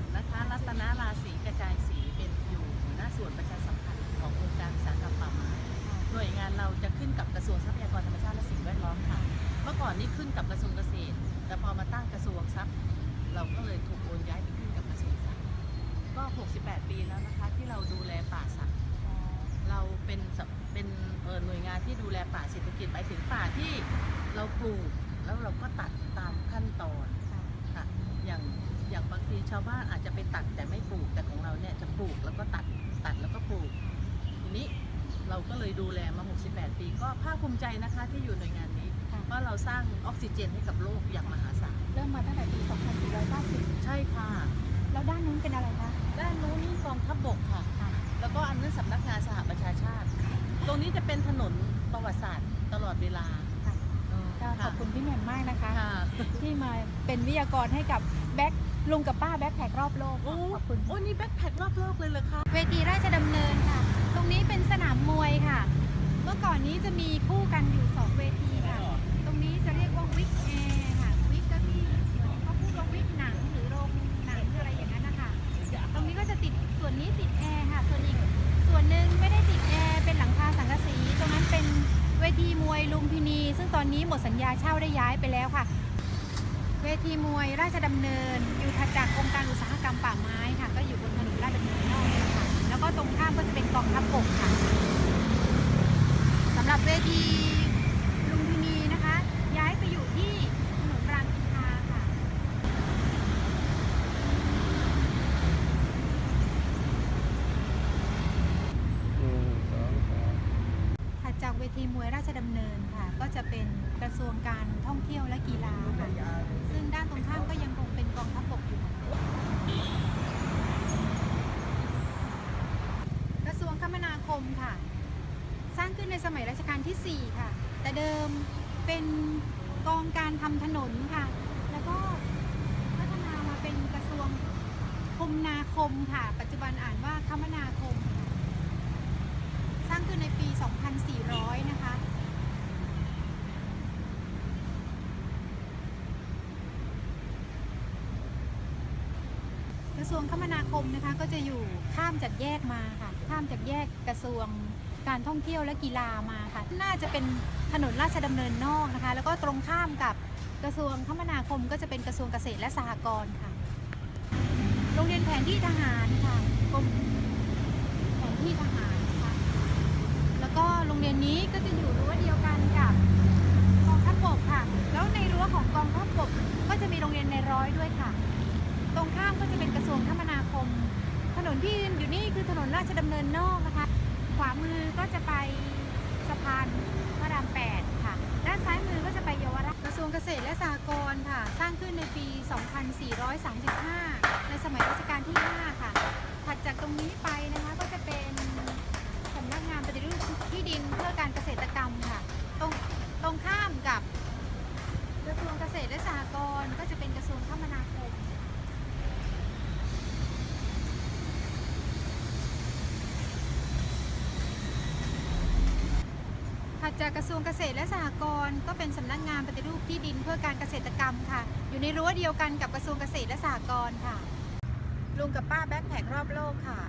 มนะคะ รัตนาราศีกระจายสีเป็นอยู่หน้าส่วนประชาสัมพันธ์ขององค์การอุตสาหกรรมป่าไม้หน่วยงานเราจะขึ้นกับกระทรวงทรัพยากรธรรมชาติและสิ่งแวดล้อมค่ะ เมื่อก่อนนี้ขึ้นกับกระทรวงเกษตร แต่พอมาตั้งกระทรวงทรัพย์ เราก็เลยถูกโอนย้ายไปขึ้นกับกระทรวงทรัพย์ก็ 68 ปีแล้วนะคะที่เราดูแลป่าสักเราเป็นเป็นหน่วยงานที่ดูแลป่าเศรษฐกิจไปถึงป่าที่เราปลูกแล้วเราก็ตัดตามขั้นตอนค่ะอย่าง อย่างบางทีชาวบ้านอาจจะไปตัดแต่ไม่ปลูกแต่ของเราเนี่ยจะปลูกแล้วก็ตัดตัดแล้วก็ปลูกทีนี้เราก็เลยดูแลมา 68 ปี ก็ภาคภูมิใจนะคะที่อยู่หน่วยงานนี้ค่ะว่าเราสร้างออกซิเจนให้กับโลกอย่างมหาศาลเริ่มมาตั้งแต่ปี 2490 ใช่ค่ะ แล้วด้านนู้นเป็นอะไรคะด้านนู้นนี่กองทัพบกค่ะ แล้วก็อันนั้นสำนักงานสหประชาชาติ ตรงนี้จะเป็นถนนประวัติศาสตร์ตลอดเวลาค่ะเออก็ขอบคุณพี่แหม่มมากนะคะค่ะ ที่มาเป็นวิทยากรให้กับแบ็คลุงกับป้าแบ็คแพครอบโลกโอ้ขอบคุณโอ้นี่แบ็คแพครอบโลกเลยเหรอคะเวทีราชดำเนินค่ะ ตรงนี้เป็นสนามมวยค่ะ เมื่อก่อนนี้จะมีคู่กันอยู่สองเวทีค่ะ ตรงนี้จะเรียกว่าวิกแอร์ค่ะวิกก็ที่เหมือนเขาพูดว่าวิกหนังหรือโรงหนังอะไรอย่างนั้นนะคะตรงนี้ก็จะติดส่วนนี้ติดแอร์ค่ะ ส่วนอีกส่วนหนึ่งไม่ได้ติดแอร์เป็นหลังคาสังกะสี ตรงนั้นเป็นเวทีมวยลุมพินี ซึ่งตอนนี้หมดสัญญาเช่าได้ย้ายไปแล้วค่ะเวทีมวยราชดำเนิน อยู่ถัดจากองค์การอุตสาหกรรมป่าไม้ค่ะ ก็อยู่บนถนนราชดำเนินนอกเนี่ยค่ะ แล้วก็ตรงข้ามก็จะเป็นกองทัพบกค่ะสำหรับเวทีลุมพินีนะคะ ย้ายไปอยู่ที่ถนนรามอินทราค่ะหนึ่งสองสามถัดจากเวทีมวยราชดำเนินค่ะก็ จะเป็นกระทรวงการท่องเที่ยวและกีฬาค่ะซึ่งด้านตรงข้ามก็ยังคงเป็นกองทัพบกอยู่กระทรวงคมนาคมค่ะ สร้างขึ้นในสมัยรัชกาลที่ 4 ค่ะ แต่เดิมเป็นกองการทำถนนค่ะ แล้วก็พัฒนามาเป็นกระทรวงคมนาคมค่ะ ปัจจุบันอ่านว่าคมนาคม สร้างขึ้นในปี 2400 นะคะ กระทรวงคมนาคมนะคะก็จะอยู่ข้ามจากแยกมาค่ะ ข้ามจากแยกกระทรวงการท่องเที่ยวและกีฬามาค่ะ น่าจะเป็นถนนราชดำเนินนอกนะคะ แล้วก็ตรงข้ามกับกระทรวงคมนาคม ก็จะเป็นกระทรวงเกษตรและสหกรณ์ค่ะ โรงเรียนแผนที่ทหารค่ะกรมแผนที่ทหารนะคะแล้วก็โรงเรียนนี้ก็จะอยู่รั้วเดียวกันกับกองทัพบกค่ะ แล้วในรั้วของกองทัพบกก็จะมีโรงเรียนในร้อยด้วยค่ะ ตรงข้ามก็จะเป็นกระทรวงคมนาคม ถนนที่อยู่นี่ คือถนนราชดำเนินนอกนะคะ ขวามือก็จะไปสะพานพระราม8ค่ะ ด้านซ้ายมือก็จะไปเยาวราชกระทรวงเกษตรและสหกรณ์ค่ะ สร้างขึ้นในปี 2435 ในสมัยรัชกาลที่ 5 ค่ะ ถัดจากตรงนี้ไปนะคะก็จะเป็นสำนักงานปฏิรูปที่ดินเพื่อการเกษตรกรรมค่ะ ตรงตรงข้ามกับกระทรวงเกษตรและสหกรณ์ก็จะเป็นกระทรวงคมนาคม ถัดจากกระทรวงเกษตรและสหกรณ์ก็เป็นสำนักงานปฏิรูปที่ดินเพื่อการเกษตรกรรมค่ะ อยู่ในรั้วเดียวกันกับกระทรวงเกษตรและสหกรณ์ค่ะ ลุงกับป้าแบ็คแพครอบโลกค่ะ